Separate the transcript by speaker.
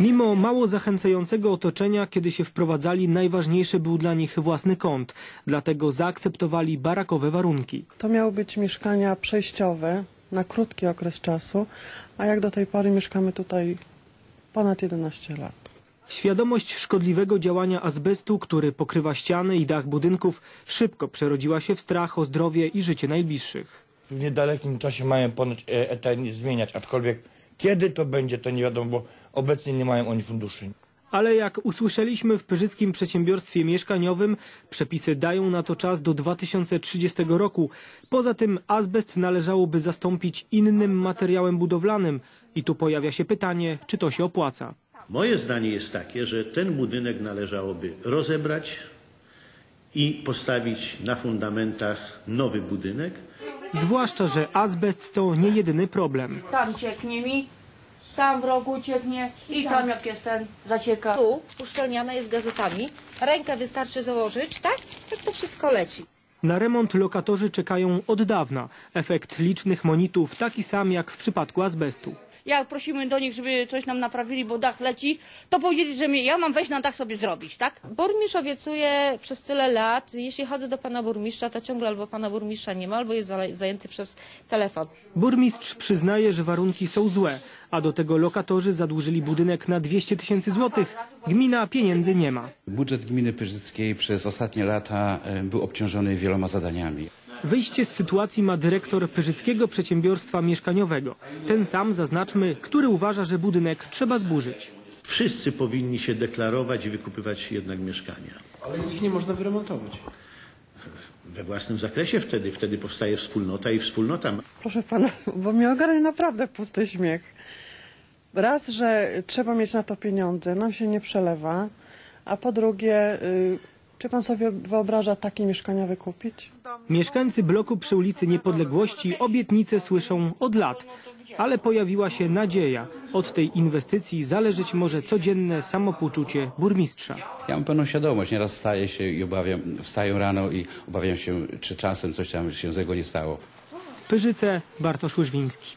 Speaker 1: Mimo mało zachęcającego otoczenia, kiedy się wprowadzali, najważniejszy był dla nich własny kąt. Dlatego zaakceptowali barakowe warunki.
Speaker 2: To miały być mieszkania przejściowe na krótki okres czasu, a jak do tej pory mieszkamy tutaj ponad 11 lat.
Speaker 1: Świadomość szkodliwego działania azbestu, który pokrywa ściany i dach budynków, szybko przerodziła się w strach o zdrowie i życie najbliższych.
Speaker 3: W niedalekim czasie mają ponoć e, eternie zmieniać, aczkolwiek kiedy to będzie, to nie wiadomo, bo obecnie nie mają oni funduszy.
Speaker 1: Ale jak usłyszeliśmy w Pyrzyckim Przedsiębiorstwie Mieszkaniowym, przepisy dają na to czas do 2030 roku. Poza tym azbest należałoby zastąpić innym materiałem budowlanym. I tu pojawia się pytanie, czy to się opłaca.
Speaker 4: Moje zdanie jest takie, że ten budynek należałoby rozebrać i postawić na fundamentach nowy budynek,
Speaker 1: Zwłaszcza, że azbest to nie jedyny problem.
Speaker 5: Tam cieknie mi, tam w rogu cieknie i tam jak jest ten zacieka.
Speaker 6: Tu uszczelniane jest gazetami. Rękę wystarczy założyć, tak? Tak to wszystko leci.
Speaker 1: Na remont lokatorzy czekają od dawna. Efekt licznych monitów taki sam jak w przypadku azbestu.
Speaker 5: Jak prosimy do nich, żeby coś nam naprawili, bo dach leci, to powiedzieli, że ja mam wejść na dach sobie zrobić, tak?
Speaker 6: Burmistrz obiecuje przez tyle lat. Jeśli chodzę do pana burmistrza, to ciągle albo pana burmistrza nie ma, albo jest zajęty przez telefon.
Speaker 1: Burmistrz przyznaje, że warunki są złe, a do tego lokatorzy zadłużyli budynek na 200 tysięcy złotych. Gmina pieniędzy nie ma.
Speaker 7: Budżet gminy Pyrzyckiej przez ostatnie lata e, był obciążony wieloma zadaniami.
Speaker 1: Wyjście z sytuacji ma dyrektor Pyrzyckiego Przedsiębiorstwa Mieszkaniowego. Ten sam, zaznaczmy, który uważa, że budynek trzeba zburzyć.
Speaker 4: wszyscy powinni się deklarować i wykupywać jednak mieszkania.
Speaker 8: Ale ich nie można wyremontować.
Speaker 4: We własnym zakresie wtedy, wtedy powstaje wspólnota i wspólnota ma
Speaker 2: Proszę pana, bo mnie ogarnia naprawdę pusty śmiech. Raz, że trzeba mieć na to pieniądze, nam się nie przelewa, a po drugie, y, czy pan sobie wyobraża takie mieszkania wykupić?
Speaker 1: Mieszkańcy bloku przy ulicy Niepodległości obietnice słyszą od lat. Ale pojawiła się nadzieja. Od tej inwestycji zależeć może codzienne samopoczucie burmistrza.
Speaker 7: Ja mam pełną świadomość, nieraz staję się i obawiam, wstaję rano i obawiam się, czy czasem coś tam się złego nie stało.
Speaker 1: Pyrzyce, Bartosz Łyżwiński.